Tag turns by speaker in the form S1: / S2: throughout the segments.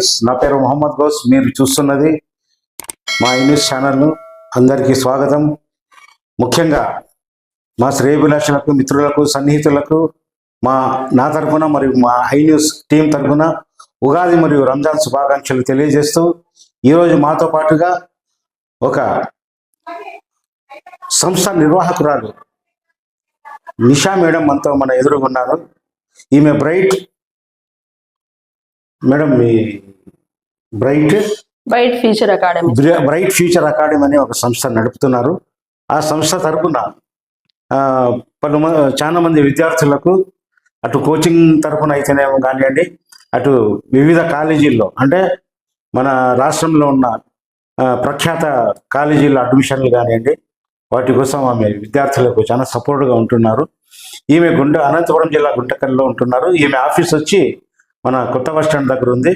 S1: Friends నా పేరు మొహమ్మద్ గౌస్ మీరు చూస్తున్నది మా ఐ న్యూస్ ఛానల్ను అందరికీ స్వాగతం. ముఖ్యంగా మా శ్రేయభిలాషులకు మిత్రులకు సన్నిహితులకు మా నా తరపున మరియు మా ఐ న్యూస్ టీం తరపున ఉగాది మరియు రంజాన్ శుభాకాంక్షలు తెలియజేస్తూ ఈరోజు మాతో పాటుగా ఒక సంస్థ నిర్వాహకురాలు నిషా మేడం మనతో మన ఎదురుగున్నారు ఈమె బ్రైట్ మేడం మీ బ్రైట్
S2: బైట్ ఫ్యూచర్ అకాడమీ.
S1: బ్ర- బ్రైట్ ఫ్యూచర్ అకాడమీ అనే ఒక సంస్థ నడుపుతున్నారు. ఆ సంస్థ తరపున ఆ, పలు చాలా మంది విద్యార్థులకు అటు కోచింగ్ తరపున అయితేనేమో కానివ్వండి అటు వివిధ కాలేజీల్లో అంటే మన రాష్ట్రంలో ఉన్న ప్రఖ్యాత కాలేజీల్లో అడ్మిషన్లు కానివ్వండి వాటి కోసం ఆమె విద్యార్థులకు చాలా సపోర్ట్గా ఉంటున్నారు. ఈమె గుంట అనంతపురం జిల్లా గుంటకల్లో ఉంటున్నారు. ఈమె ఆఫీస్ వచ్చి మన కొత్త బస్ స్టాండ్ దగ్గర ఉంది.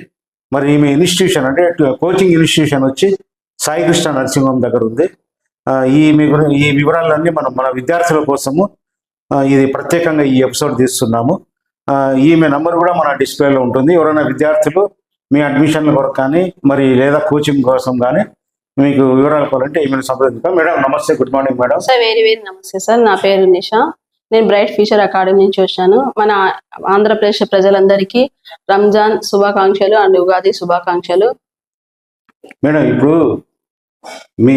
S1: మరి ఈమె ఇన్స్టిట్యూషన్ అంటే కోచింగ్ ఇన్స్టిట్యూషన్ వచ్చి సాయికృష్ణ నరసింహం దగ్గర ఉంది. ఈ మీ ఈ వివరాలన్నీ మనం మన విద్యార్థుల కోసము ఇది ప్రత్యేకంగా ఈ ఎపిసోడ్ తీస్తున్నాము. ఈమె నంబర్ కూడా మన డిస్ప్లేలో ఉంటుంది. ఎవరైనా విద్యార్థులు మీ అడ్మిషన్ల కొరకు కానీ మరి లేదా కోచింగ్ కోసం కానీ మీకు వివరాలు కావాలంటే ఈమెను సంప్రదించాం మేడం నమస్తే good morning madam.
S2: Sir very very నమస్తే సార్. నా పేరు నిషా. నేను బ్రైట్ ఫ్యూచర్ అకాడమీ నుంచి వచ్చాను. మన ఆంధ్రప్రదేశ్ ప్రజలందరికీ రంజాన్ శుభాకాంక్షలు అండ్ ఉగాది శుభాకాంక్షలు.
S1: మేడం ఇప్పుడు మీ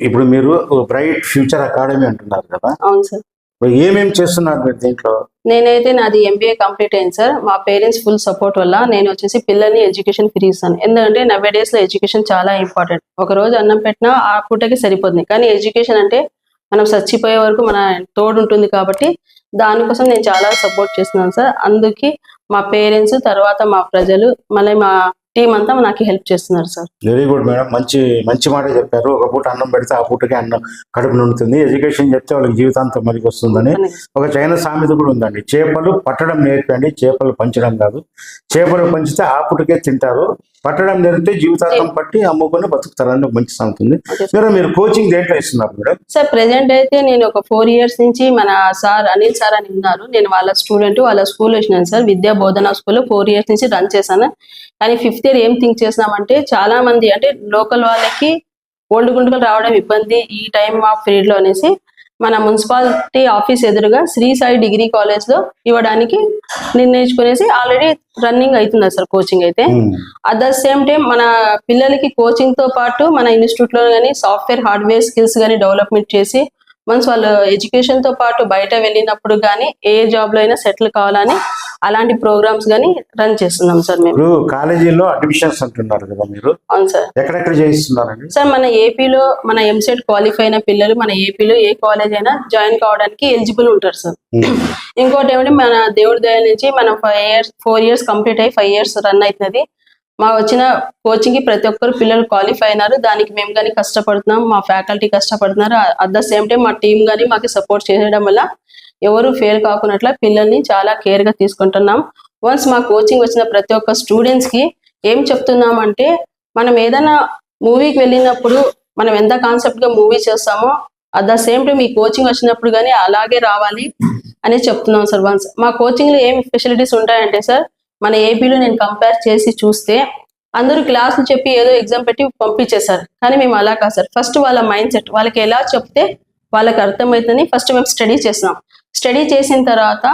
S1: ఇప్పుడు మీరు బ్రైట్ ఫ్యూచర్ అకాడమీ అంటున్నారు కదా?
S2: అవును సార్.
S1: ఇప్పుడు ఏమేమి చేస్తున్నారు మీరు దీంట్లో?
S2: నేనైతే నాది ఎంబీఏ కంప్లీట్ అయింది సార్. మా పేరెంట్స్ ఫుల్ సపోర్ట్ వల్ల నేను వచ్చేసి పిల్లల్ని ఎడ్యుకేషన్ ఫ్రీ ఇస్తాను. ఎందుకంటే నవ్వే డేస్లో ఎడ్యుకేషన్ చాలా ఇంపార్టెంట్. ఒక రోజు అన్నం పెట్టినా ఆ పూటకి సరిపోతుంది. కానీ ఎడ్యుకేషన్ అంటే మనం చచ్చిపోయే వరకు మన తోడు ఉంటుంది కాబట్టి దానికోసం నేను చాలా సపోర్ట్ చేస్తున్నాను సార్. అందుకే మా పేరెంట్స్ తర్వాత మా ప్రజలు మళ్ళీ మా టీం అంతా నాకు హెల్ప్ చేస్తున్నారు సార్.
S1: వెరీ గుడ్ మేడం మంచి మంచి మాట చెప్పారు. ఒక పూట అన్నం పెడితే ఆ పూటకే అన్నం కడుపు నిండుతుంది ఎడ్యుకేషన్ చెప్తే వాళ్ళకి జీవితాంతం మరికి వస్తుందని. ఒక చైనా సామెత కూడా ఉందండి. చేపలు పట్టడం నేర్పండి. చేపలు పంచడం కాదు. చేపలు పంచితే ఆ పూటకే తింటారు. పట్టడం నేర్పితే జీవితాంతం పట్టి అమ్ముకొని బతుకుతారని మంచి సామెత ఉంది. మేడం మీరు కోచింగ్ దేంట్లో ఇస్తున్నారు మేడం?
S2: సార్ ప్రెసెంట్ అయితే నేను ఒక ఫోర్ ఇయర్స్ నుంచి మన సార్ అనిల్ సార్ అని ఉన్నారు. నేను వాళ్ళ స్టూడెంట్ వాళ్ళ స్కూల్ వచ్చినాను sir. Vidya Bodhana school four years నుంచి రన్ చేశాను. కానీ ఫిఫ్త్ ఇయర్ ఏం థింక్ చేసినామంటే చాలా మంది అంటే లోకల్ వాళ్ళకి ఓల్డ్ గుంటకలు రావడం ఇబ్బంది ఈ టైం ఆఫ్ పీరియడ్లో అనేసి మన మున్సిపాలిటీ ఆఫీస్ ఎదురుగా శ్రీ సాయి డిగ్రీ కాలేజ్లో ఇవ్వడానికి నిర్ణయించుకునేసి ఆల్రెడీ రన్నింగ్ అవుతుంది సార్ కోచింగ్ అయితే. అట్ ద సేమ్ టైం మన పిల్లలకి కోచింగ్తో పాటు మన ఇన్స్టిట్యూట్లో కానీ సాఫ్ట్వేర్ హార్డ్వేర్ స్కిల్స్ కానీ డెవలప్మెంట్ చేసి వన్స్ వాళ్ళు ఎడ్యుకేషన్తో పాటు బయట వెళ్ళినప్పుడు కానీ ఏ జాబ్లో అయినా సెటిల్ కావాలని అలాంటి ప్రోగ్రామ్స్ కానీ రన్ చేస్తున్నాం సార్ మేము.
S1: ఇప్పుడు కాలేజీలో అడ్మిషన్స్ అంటున్నారు కదా మీరు.
S2: అవును సార్.
S1: ఎక్కడెక్కడ చేయిస్తున్నారండి?
S2: సార్ మన ఏపీలో మన ఎంసెట్ క్వాలిఫై అయిన పిల్లలు మన ఏపీలో ఏ కాలేజ్ అయినా జాయిన్ కావడానికి ఎలిజిబుల్ ఉంటారు సార్. ఇంకోటి ఏమంటే మన దేవుడి దయ నుంచి మనం five years four years complete అయ్యి ఫైవ్ ఇయర్స్ రన్ అవుతుంది. మా వచ్చిన కోచింగ్కి ప్రతి ఒక్కరు పిల్లలు క్వాలిఫై అయినారు. దానికి మేము కానీ కష్టపడుతున్నాం మా ఫ్యాకల్టీ కష్టపడుతున్నారు. అట్ ద సేమ్ టైం మా టీం కానీ మాకు సపోర్ట్ చేయడం వల్ల ఎవరు ఫెయిల్ కాకున్నట్ల పిల్లల్ని చాలా కేర్గా తీసుకుంటున్నాం. వన్స్ మా కోచింగ్ వచ్చిన ప్రతి ఒక్క స్టూడెంట్స్కి ఏం చెప్తున్నాం అంటే మనం ఏదైనా మూవీకి వెళ్ళినప్పుడు మనం ఎంత కాన్సెప్ట్గా మూవీ చేస్తామో అట్ ద సేమ్ టైం ఈ కోచింగ్ వచ్చినప్పుడు కానీ అలాగే రావాలి అని చెప్తున్నాం సార్ వన్స్ మా కోచింగ్లో ఏం ఫెసిలిటీస్ ఉంటాయంటే సార్ మన ఏపీలో నేను కంపేర్ చేసి చూస్తే అందరూ క్లాసులు చెప్పి ఏదో ఎగ్జామ్ పెట్టి పంపించేశారు. కానీ మేము అలా కాదు సార్. ఫస్ట్ వాళ్ళ మైండ్ సెట్ వాళ్ళకి ఎలా చెప్తే వాళ్ళకి అర్థమవుతుందని ఫస్ట్ మేము స్టడీ చేస్తున్నాం స్టడీ చేసిన తర్వాత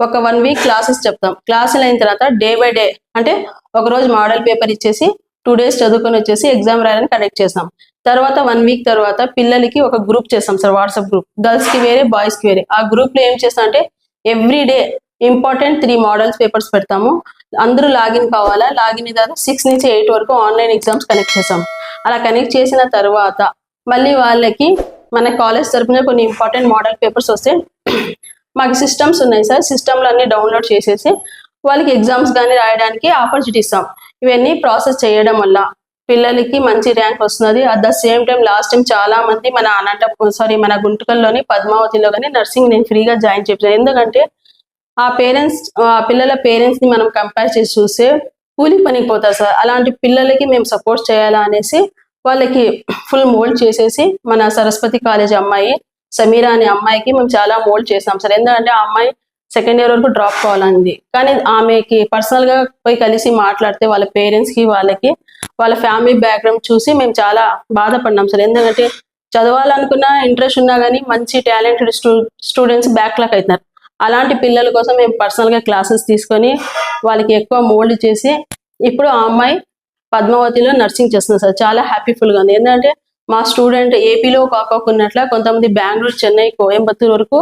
S2: ఒక వన్ వీక్ క్లాసెస్ చెప్తాం. క్లాసులు అయిన తర్వాత డే బై డే అంటే ఒక రోజు మోడల్ పేపర్ ఇచ్చేసి టూ డేస్ చదువుకొని వచ్చేసి ఎగ్జామ్ రాయాలని కనెక్ట్ చేస్తాం. తర్వాత వన్ వీక్ తర్వాత పిల్లలకి ఒక గ్రూప్ చేస్తాం సార్ వాట్సాప్ గ్రూప్. గర్ల్స్కి వేరే బాయ్స్కి వేరే. ఆ గ్రూప్లో ఏం చేస్తాం అంటే every day important three models papers పెడతాము. అందరూ లాగిన్ కావాలా? లాగిన్ తర్వాత సిక్స్ నుంచి ఎయిట్ వరకు ఆన్లైన్ ఎగ్జామ్స్ కనెక్ట్ చేస్తాం. అలా కనెక్ట్ చేసిన తర్వాత మళ్ళీ వాళ్ళకి మన కాలేజ్ తరపున కొన్ని ఇంపార్టెంట్ మోడల్ పేపర్స్ వస్తే మాకు సిస్టమ్స్ ఉన్నాయి సార్. సిస్టంలో అన్ని డౌన్లోడ్ చేసేసి వాళ్ళకి ఎగ్జామ్స్ కానీ రాయడానికి ఆపర్చునిటీ ఇస్తాం. ఇవన్నీ ప్రాసెస్ చేయడం వల్ల పిల్లలకి మంచి ర్యాంక్ వస్తున్నది. At the same time last time చాలా మంది మన అనంత సారీ మన గుంటకల్లోని పద్మావతిలో కానీ నర్సింగ్ నేను ఫ్రీగా జాయిన్ చేయించాను ఎందుకంటే ఆ పేరెంట్స్ ఆ పిల్లల పేరెంట్స్ని మనం కంపేర్ చేసి చూస్తే కూలి పనికి పోతారు సార్. అలాంటి పిల్లలకి మేము సపోర్ట్ చేయాలా అనేసి వాళ్ళకి ఫుల్ మోల్డ్ చేసేసి మన సరస్వతి కాలేజ్ అమ్మాయి సమీరా అనే అమ్మాయికి మేము చాలా మోల్డ్ చేసాం సార్. ఎందుకంటే ఆ అమ్మాయి సెకండ్ ఇయర్ వరకు డ్రాప్ కావాలంది. కానీ ఆమెకి పర్సనల్గా పోయి కలిసి మాట్లాడితే వాళ్ళ పేరెంట్స్కి వాళ్ళకి వాళ్ళ ఫ్యామిలీ బ్యాక్గ్రౌండ్ చూసి మేము చాలా బాధపడినాం సార్. ఎందుకంటే చదవాలనుకున్న ఇంట్రెస్ట్ ఉన్నా కానీ మంచి టాలెంటెడ్ స్టూ స్టూడెంట్స్ బ్యాక్లాక్ అవుతున్నారు అలాంటి పిల్లల కోసం మేము పర్సనల్గా క్లాసెస్ తీసుకొని వాళ్ళకి ఎక్కువ మోల్డ్ చేసి ఇప్పుడు ఆ అమ్మాయి పద్మావతిలో నర్సింగ్ చేస్తుంది సార్. చాలా హ్యాపీఫుల్గా ఉంది. ఎందుకంటే మా స్టూడెంట్ ఏపీలో కాకోకున్నట్ల కొంతమంది బెంగళూరు చెన్నై కోయంబత్తూరు వరకు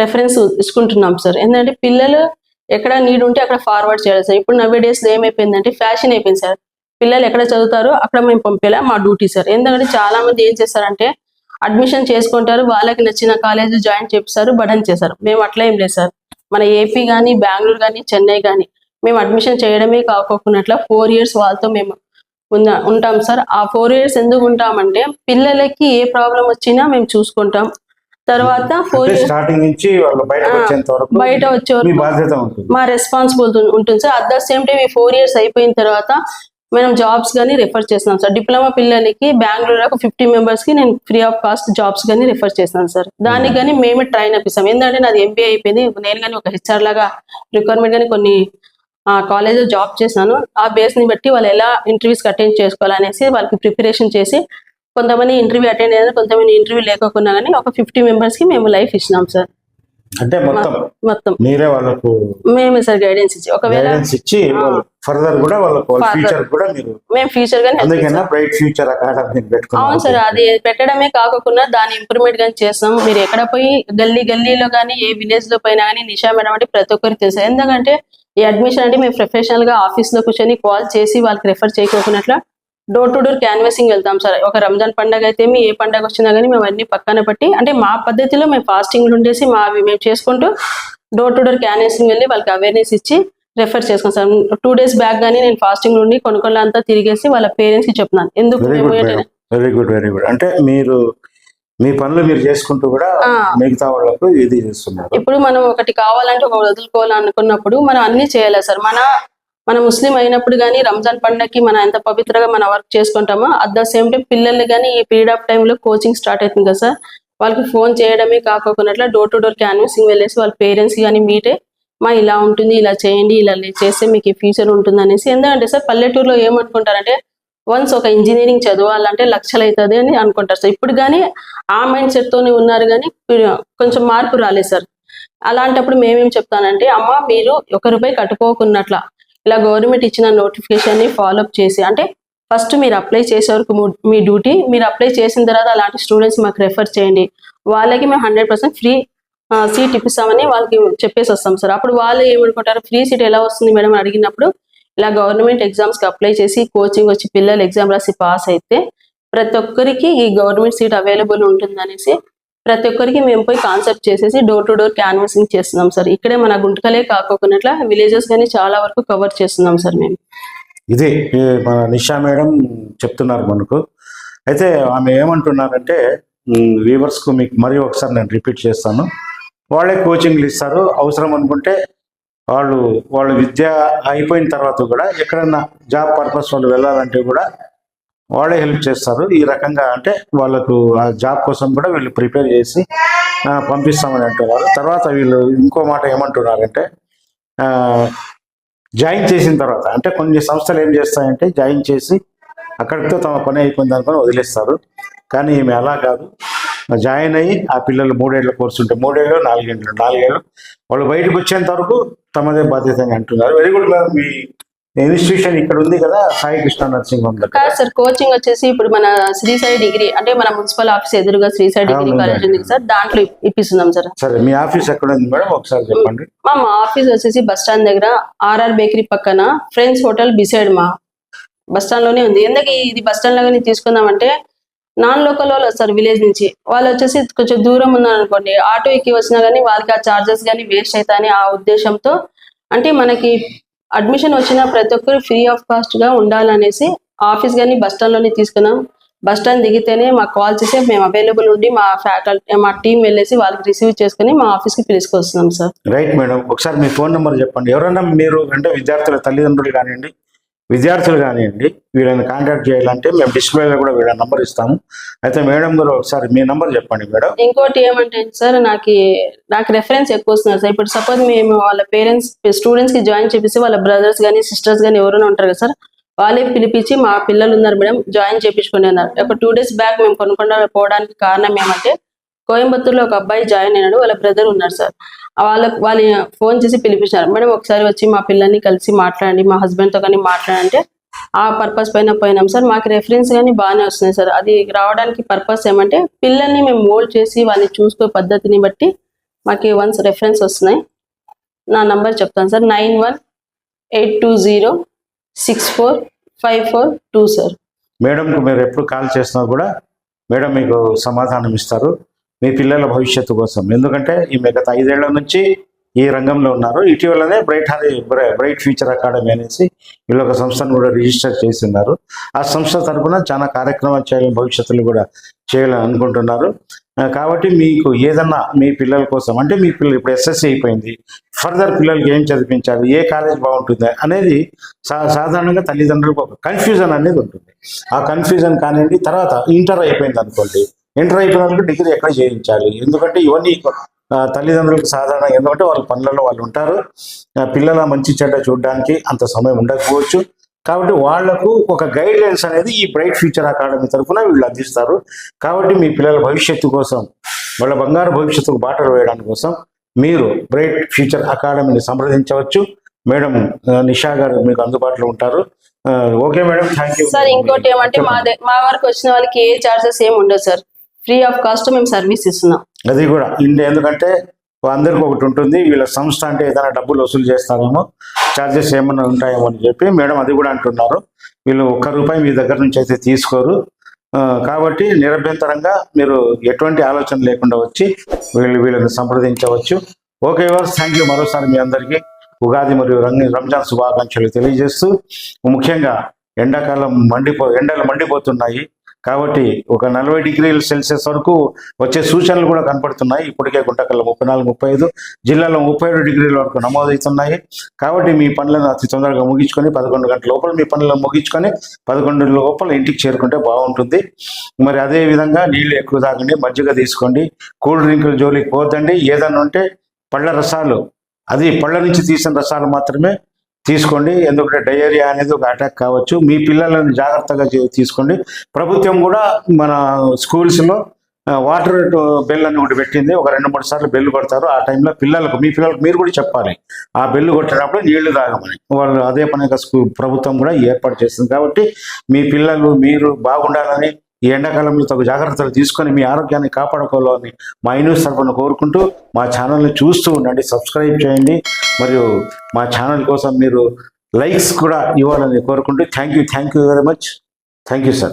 S2: రెఫరెన్స్ ఇచ్చుకుంటున్నాం సార్. ఎందుకంటే పిల్లలు ఎక్కడ నీడ్ ఉంటే అక్కడ ఫార్వర్డ్ చేయాలి సార్. ఇప్పుడు నవ్వే డేస్ ఏమైపోయిందంటే ఫ్యాషన్ అయిపోయింది సార్. పిల్లలు ఎక్కడ చదువుతారో అక్కడ మేము పంపేలా మా డ్యూటీ సార్. ఎందుకంటే చాలా మంది ఏం చేస్తారంటే అడ్మిషన్ చేసుకుంటారు వాళ్ళకి నచ్చిన కాలేజ్ జాయిన్ చేపిస్తారు బటన్ చేశారు మేము అట్లా ఏం లేదు సార్. మన ఏపీ కానీ బెంగళూరు కానీ చెన్నై కానీ మేము అడ్మిషన్ చేయడమే కాకోకున్నట్ల ఫోర్ ఇయర్స్ వాళ్ళతో మేము ఉన్న ఉంటాం సార్. ఆ ఫోర్ ఇయర్స్ ఎందుకు ఉంటామంటే పిల్లలకి ఏ ప్రాబ్లం వచ్చినా మేము చూసుకుంటాం. తర్వాత ఫోర్
S1: స్టార్టింగ్ నుంచి వాళ్ళు బయటకు
S2: ఆ,
S1: వచ్చేంత వరకు
S2: బయట వచ్చే
S1: మీ
S2: వరకు
S1: బాధ్యత ఉంటుంది.
S2: మా రెస్పాన్సిబిలిటీ ఉంటుంది sir. At the same time ఈ ఫోర్ ఇయర్స్ అయిపోయిన తర్వాత మనం జాబ్స్ కానీ రిఫర్ చేస్తున్నాం సార్. డిప్లొమా పిల్లలకి బెంగళూరు ఒక ఫిఫ్టీ మెంబర్స్కి నేను ఫ్రీ ఆఫ్ కాస్ట్ జాబ్స్ కానీ రిఫర్ చేస్తాను సార్. దానికి కానీ మేమే ట్రైన్ అప్పిస్తాం ఎందుకంటే నాది ఎంబీఏ అయిపోయింది. నేను కానీ ఒక హెచ్ఆర్ లాగా రిక్వైర్మెంట్ కానీ కొన్ని కాలేజ్ జాబ్ చేశాను. ఆ బేస్ని బట్టి వాళ్ళు ఎలా ఇంటర్వ్యూస్ అటెండ్ చేసుకోవాలనేసి వాళ్ళకి ప్రిపరేషన్ చేసి కొంతమంది ఇంటర్వ్యూ అటెండ్ అయ్యారు కొంతమంది ఇంటర్వ్యూ లేకపోయినా కానీ ఒక ఫిఫ్టీ మెంబర్స్కి మేము లైఫ్ ఇచ్చినాం సార్
S1: అంటే మొత్తం
S2: మొత్తం
S1: మీరే వాళ్ళకు
S2: మేమే సార్ గైడెన్స్ ఇచ్చి. ఒకవేళ
S1: గైడెన్స్ ఇచ్చి ఫర్దర్ కూడా వాళ్ళకు. ఫ్యూచర్ కూడా మీరు
S2: మేము ఫ్యూచర్ గానీ
S1: అందుకైనా బ్రైట్ ఫ్యూచర్ అకాడమీ
S2: అవును సార్ అది పెట్టడమే కాకుండా దాని ఇంప్రూవ్మెంట్ కానీ చేస్తాం. మీరు ఎక్కడ పోయి గల్లీ గల్లీలో కానీ ఏ విలేజ్లో పోయినా కానీ నిషా మేడం అంటే ప్రతి ఒక్కరికి తెలుసు. ఎందుకంటే ఈ అడ్మిషన్ అంటే మేము ప్రొఫెషనల్గా ఆఫీస్లో కూర్చొని కాల్ చేసి వాళ్ళకి రెఫర్ చేయకోకున్నట్ల డోర్ టు డోర్ క్యాన్వాసింగ్ వెళ్తాం సార్. ఒక రంజాన్ పండగ అయితే మీ ఏ పండగ వచ్చినా కానీ మేము అన్ని పక్కన పెట్టి అంటే మా పద్ధతిలో మేము ఫాస్టింగ్ ఉండేసి మా మేము చేసుకుంటూ డోర్ టు డోర్ క్యాన్వాసింగ్ వెళ్ళి వాళ్ళకి అవేర్నెస్ ఇచ్చి రెఫర్ చేసుకున్నాం సార్. టూ డేస్ బ్యాక్ కానీ నేను ఫాస్టింగ్ నుండి కొనుక్కోళ్ళ అంతా తిరిగేసి వాళ్ళ పేరెంట్స్కి చెప్తున్నాను. ఎందుకు
S1: వెరీ గుడ్ వెరీ గుడ్ అంటే మీరు మీ పనులు మీరు చేసుకుంటూ కూడా. మిగతా వాళ్ళకు ఇది చేస్తున్నారు.
S2: ఇప్పుడు మనం ఒకటి కావాలంటే ఒక వదులుకోవాలి అనుకున్నప్పుడు మనం అన్ని చేయాలి సార్. మన మన ముస్లిం అయినప్పుడు కానీ రంజాన్ పండగకి మనం ఎంత పవిత్రంగా మన వర్క్ చేసుకుంటామో అట్ ద సేమ్ టైం పిల్లలు కానీ ఈ పీరియడ్ ఆఫ్ టైంలో కోచింగ్ స్టార్ట్ అవుతుంది కదా సార్. వాళ్ళకి ఫోన్ చేయడమే కాకోకున్నట్లు డోర్ టు డోర్ క్యాన్వసింగ్ వెళ్ళేసి వాళ్ళ పేరెంట్స్ కానీ మీటే మా ఇలా ఉంటుంది ఇలా చేయండి ఇలా చేస్తే మీకు ఫ్యూచర్ ఉంటుంది అనేసి ఎందుకంటే సార్ పల్లెటూరులో ఏమనుకుంటారంటే వన్స్ ఒక ఇంజనీరింగ్ చదవాలంటే లక్షలు అవుతుంది అని అనుకుంటారు సార్. ఇప్పుడు కానీ ఆ మైండ్ సెట్ తోనే ఉన్నారు కానీ కొంచెం మార్పు రాలేదు సార్. అలాంటప్పుడు మేమేం చెప్తానంటే అమ్మ మీరు ఒక రూపాయి కట్టుకోకున్నట్ల ఇలా గవర్నమెంట్ ఇచ్చిన నోటిఫికేషన్ని ఫాలోఅప్ చేసి అంటే ఫస్ట్ మీరు అప్లై చేసే వరకు మీ డ్యూటీ మీరు అప్లై చేసిన తర్వాత అలాంటి స్టూడెంట్స్ మాకు రెఫర్ చేయండి. వాళ్ళకి మేము హండ్రెడ్ పర్సెంట్ ఫ్రీ సీట్ ఇప్పిస్తామని వాళ్ళకి చెప్పేసి వస్తాం సార్. అప్పుడు వాళ్ళు ఏమనుకుంటారు ఫ్రీ సీట్ ఎలా వస్తుంది మేడం? అడిగినప్పుడు ఇలా గవర్నమెంట్ ఎగ్జామ్స్కి అప్లై చేసి కోచింగ్ వచ్చి పిల్లలు ఎగ్జామ్ రాసి పాస్ అయితే ప్రతి ఒక్కరికి ఈ గవర్నమెంట్ సీట్ అవైలబుల్ ఉంటుందనేసి ప్రతి ఒక్కరికి మేము పోయి కాన్సెప్ట్ చేసేసి డోర్ టు డోర్ క్యాన్వాసింగ్ చేస్తున్నాం సార్. ఇక్కడే మన గుంటకలే కాకోకున్నట్ల విలేజెస్ కానీ చాలా వరకు కవర్ చేస్తున్నాం సార్ మేము.
S1: ఇది మన నిషా మేడం చెప్తున్నారు మనకు. అయితే ఆమె ఏమంటున్నారంటే వ్యూవర్స్కు మీకు మరి ఒకసారి నేను రిపీట్ చేస్తాను. వాళ్ళే కోచింగ్లు ఇస్తారు. అవసరం అనుకుంటే వాళ్ళు వాళ్ళ విద్య అయిపోయిన తర్వాత కూడా ఎక్కడన్నా జాబ్ పర్పస్ వాళ్ళు వెళ్ళాలంటే కూడా వాళ్ళే హెల్ప్ చేస్తారు. ఈ రకంగా అంటే వాళ్ళకు ఆ జాబ్ కోసం కూడా వీళ్ళు ప్రిపేర్ చేసి పంపిస్తామని అంటున్నారు. తర్వాత వీళ్ళు ఇంకో మాట ఏమంటున్నారంటే ఆ, జాయిన్ చేసిన తర్వాత అంటే కొన్ని సంస్థలు ఏం చేస్తాయంటే జాయిన్ చేసి అక్కడితో తమ పని అయిపోయింది అనుకొని వదిలేస్తారు. కానీ ఈమె అలా కాదు. జాయిన్ అయ్యి ఆ పిల్లలు మూడేళ్ళ కోర్సు ఉంటే మూడేళ్ళు నాలుగేళ్ళు నాలుగేళ్ళు వాళ్ళు బయటకు వచ్చేంత వరకు తమదే బాధ్యత అని అంటున్నారు. వెరీ గుడ్ మేడం మీ ఇన్స్టిట్యూషన్ ఇక్కడ ఉంది కదా సాయి కృష్ణ నర్సింగ్ హోమ్
S2: కాదు సార్ కోచింగ్ వచ్చేసి ఇప్పుడు మన శ్రీసాయి డిగ్రీ అంటే మన మున్సిపల్ ఆఫీస్ ఎదురుగా శ్రీసాయి డిగ్రీ
S1: అవును,
S2: కాలేజ్ ఉంది సార్ దాంట్లో ఇప్- ఇప్పిస్తున్నాం సార్.
S1: సరే మీ ఆఫీస్ ఎక్కడ ఉంది మేడం? ఒకసారి చెప్పండి.
S2: మా ఆఫీస్ వచ్చేసి బస్ స్టాండ్ దగ్గర ఆర్ఆర్ బేకరీ పక్కన ఫ్రెండ్స్ హోటల్ బిసైడ్ మా బస్ స్టాండ్లోనే ఉంది. ఎందుకు ఇది బస్ స్టాండ్ లాగానే తీసుకుందామంటే నాన్ లోకల్ వాళ్ళు వస్తారు విలేజ్ నుంచి. వాళ్ళు వచ్చేసి కొంచెం దూరం ఉన్నారు అనుకోండి. ఆటో ఎక్కి వచ్చినా కానీ వాళ్ళకి ఆ చార్జెస్ కానీ వేస్ట్ అవుతాయని ఆ ఉద్దేశంతో అంటే మనకి అడ్మిషన్ వచ్చిన ప్రతి ఒక్కరు ఫ్రీ ఆఫ్ కాస్ట్గా ఉండాలనేసి ఆఫీస్ కానీ బస్ స్టాండ్లోనే తీసుకున్నాం. బస్ స్టాండ్ దిగితేనే మాకు కాల్ చేసి మేము అవైలబుల్ ఉండి మా ఫ్యాకల్టీ మా టీం వెళ్ళేసి వాళ్ళకి రిసీవ్ చేసుకుని మా ఆఫీస్కి పిలుచుకొస్తున్నాం సార్.
S1: రైట్ మేడం ఒకసారి మీ ఫోన్ నెంబర్ చెప్పండి. ఎవరైనా మీరు అంటే విద్యార్థుల తల్లిదండ్రులు కానివ్వండి విద్యార్థులు కానివ్వండి వీళ్ళని కాంటాక్ట్ చేయాలంటే మేము డిస్ప్లేలో కూడా వీళ్ళ నంబర్ ఇస్తాము. అయితే మేడం గారు ఒకసారి మీ నంబర్ చెప్పండి మేడం.
S2: ఇంకోటి ఏమంటే సార్ నాకు నాకు రెఫరెన్స్ ఎక్కువ వస్తున్నారు సార్. ఇప్పుడు సపోజ్ మేము వాళ్ళ పేరెంట్స్ స్టూడెంట్స్కి జాయిన్ చేపిస్తే వాళ్ళ బ్రదర్స్ కానీ సిస్టర్స్ కానీ ఎవరైనా ఉంటారు కదా సార్ వాళ్ళే పిలిపించి మా పిల్లలు ఉన్నారు మేడం జాయిన్ చేపించుకుని ఉన్నారు. ఒక టూ డేస్ బ్యాక్ మేము కొనుక్కుండా పోవడానికి కారణం ఏమంటే కోయంబత్తూరులో ఒక అబ్బాయి జాయిన్ అయినాడు వాళ్ళ బ్రదర్ ఉన్నారు సార్. వాళ్ళ వాళ్ళ ఫోన్ చేసి పిలిపించారు. మేడం ఒకసారి వచ్చి మా పిల్లల్ని కలిసి మాట్లాడండి మా హస్బెండ్తో కానీ మాట్లాడంటే ఆ పర్పస్ పైన పోయినాం సార్. మాకు రెఫరెన్స్ కానీ బాగానే వస్తున్నాయి సార్. అది రావడానికి పర్పస్ ఏమంటే పిల్లల్ని మేము మోల్డ్ చేసి వాళ్ళని చూసుకో పద్ధతిని బట్టి మాకు వన్స్ రెఫరెన్స్ వస్తున్నాయి. నా నంబర్ చెప్తాను sir. Nine one eight two zero six four five four two sir.
S1: మేడంకు మీరు ఎప్పుడు కాల్ చేసినా కూడా మేడం మీకు సమాధానం ఇస్తారు. మీ పిల్లల భవిష్యత్తు కోసం. ఎందుకంటే ఈ మిగతా ఐదేళ్ళ నుంచి ఈ రంగంలో ఉన్నారు. ఇటీవలనే bright Hari bright future academy అనేసి వీళ్ళు ఒక సంస్థను కూడా రిజిస్టర్ చేసి ఉన్నారు ఆ సంస్థ తరఫున చాలా కార్యక్రమాలు చేయాలని భవిష్యత్తులో కూడా చేయాలని అనుకుంటున్నారు. కాబట్టి మీకు ఏదన్నా మీ పిల్లల కోసం అంటే మీ పిల్లలు ఇప్పుడు ఎస్ఎస్సి అయిపోయింది ఫర్దర్ పిల్లలకి ఏం చదివించాలి ఏ కాలేజ్ బాగుంటుంది అనేది సా సాధారణంగా తల్లిదండ్రులకు ఒక కన్ఫ్యూజన్ అనేది ఉంటుంది. ఆ కన్ఫ్యూజన్ కానివ్వండి తర్వాత ఇంటర్ అయిపోయింది అనుకోండి ఇంటర్ అయిపోయిన వాళ్ళకి డిగ్రీ ఎక్కడ చేయించాలి? ఎందుకంటే ఇవన్నీ తల్లిదండ్రులకు సాధారణ. ఎందుకంటే వాళ్ళ పనులలో వాళ్ళు ఉంటారు. ఆ, పిల్లల మంచి చెడ్డ చూడడానికి అంత సమయం ఉండకపోవచ్చు. కాబట్టి వాళ్ళకు ఒక గైడ్ లైన్స్ అనేది ఈ బ్రైట్ ఫ్యూచర్ అకాడమీ తరఫున వీళ్ళు అందిస్తారు. కాబట్టి మీ పిల్లల భవిష్యత్తు కోసం వాళ్ళ బంగారు భవిష్యత్తుకు బాటలు వేయడానికి కోసం మీరు బ్రైట్ ఫ్యూచర్ అకాడమీని సంప్రదించవచ్చు. మేడం నిషా గారు మీకు అందుబాటులో ఉంటారు. Okay madam thank you
S2: sir ఇంకోటి ఏమంటే మా మా వరకు వచ్చిన వాళ్ళకి ఏ చార్జెస్ ఏమి ఉండవు సార్. ఫ్రీ ఆఫ్ కాస్ట్ మేము సర్వీస్ ఇస్తున్నాం.
S1: అది కూడా ఇండియా ఎందుకంటే అందరికి ఒకటి ఉంటుంది వీళ్ళ సంస్థ అంటే ఏదైనా డబ్బులు వసూలు చేస్తారేమో ఛార్జెస్ ఏమైనా ఉంటాయేమో అని చెప్పి మేడం అది కూడా అంటున్నారు. వీళ్ళు ఒక్క రూపాయి మీ దగ్గర నుంచి అయితే తీసుకోరు. ఆ, కాబట్టి నిరభ్యంతరంగా మీరు ఎటువంటి ఆలోచన లేకుండా వచ్చి వీళ్ళు వీళ్ళని సంప్రదించవచ్చు. ఓకే వర్స్ థ్యాంక్ యూ మరోసారి మీ అందరికీ ఉగాది మరియు రంగ రంజాన్ శుభాకాంక్షలు తెలియజేస్తూ ముఖ్యంగా ఎండాకాలం మండిపో ఎండలు మండిపోతున్నాయి. కాబట్టి ఒక నలభై డిగ్రీల సెల్సియస్ వరకు వచ్చే సూచనలు కూడా కనపడుతున్నాయి. ఇప్పటికే గుంటకల్లో ముప్పై నాలుగు ముప్పై ఐదు జిల్లాలో ముప్పై ఏడు డిగ్రీల వరకు నమోదవుతున్నాయి. కాబట్టి మీ పనులను అతి తొందరగా ముగించుకొని పదకొండు గంటల లోపల మీ పనులను ముగించుకొని పదకొండు లోపల ఇంటికి చేరుకుంటే బాగుంటుంది. మరి అదే విధంగా నీళ్ళు ఎక్కువ తాగండి మజ్జిగ తీసుకోండి కూల్ డ్రింకులు జోలికి పోతండి ఏదన్నా ఉంటే పళ్ళ రసాలు. అది పళ్ళ నుంచి తీసిన రసాలు మాత్రమే తీసుకోండి. ఎందుకంటే డయేరియా అనేది ఒక అటాక్ కావచ్చు. మీ పిల్లలను జాగ్రత్తగా చే- తీసుకోండి. ప్రభుత్వం కూడా మన స్కూల్స్లో వాటర్ బెల్ అని ఒకటి పెట్టింది. ఒక రెండు మూడు సార్లు బెల్లు కొడతారు. ఆ టైంలో పిల్లలకు మీ పిల్లలకు మీరు కూడా చెప్పాలి. ఆ బెల్లు కొట్టినప్పుడు నీళ్ళు తాగమని. వాళ్ళు అదే పనిగా స్కూల్ ప్రభుత్వం కూడా ఏర్పాటు చేస్తుంది కాబట్టి మీ పిల్లలు మీరు బాగుండాలని ఈ ఎండాకాలంలో తగు జాగ్రత్తలు తీసుకొని మీ ఆరోగ్యాన్ని కాపాడుకోవాలని మా న్యూస్ తరఫున కోరుకుంటూ మా ఛానల్ని చూస్తూ ఉండండి సబ్స్క్రైబ్ చేయండి. మరియు మా ఛానల్ కోసం మీరు లైక్స్ కూడా ఇవ్వాలని కోరుకుంటూ thank you thank you very much. Thank you sir.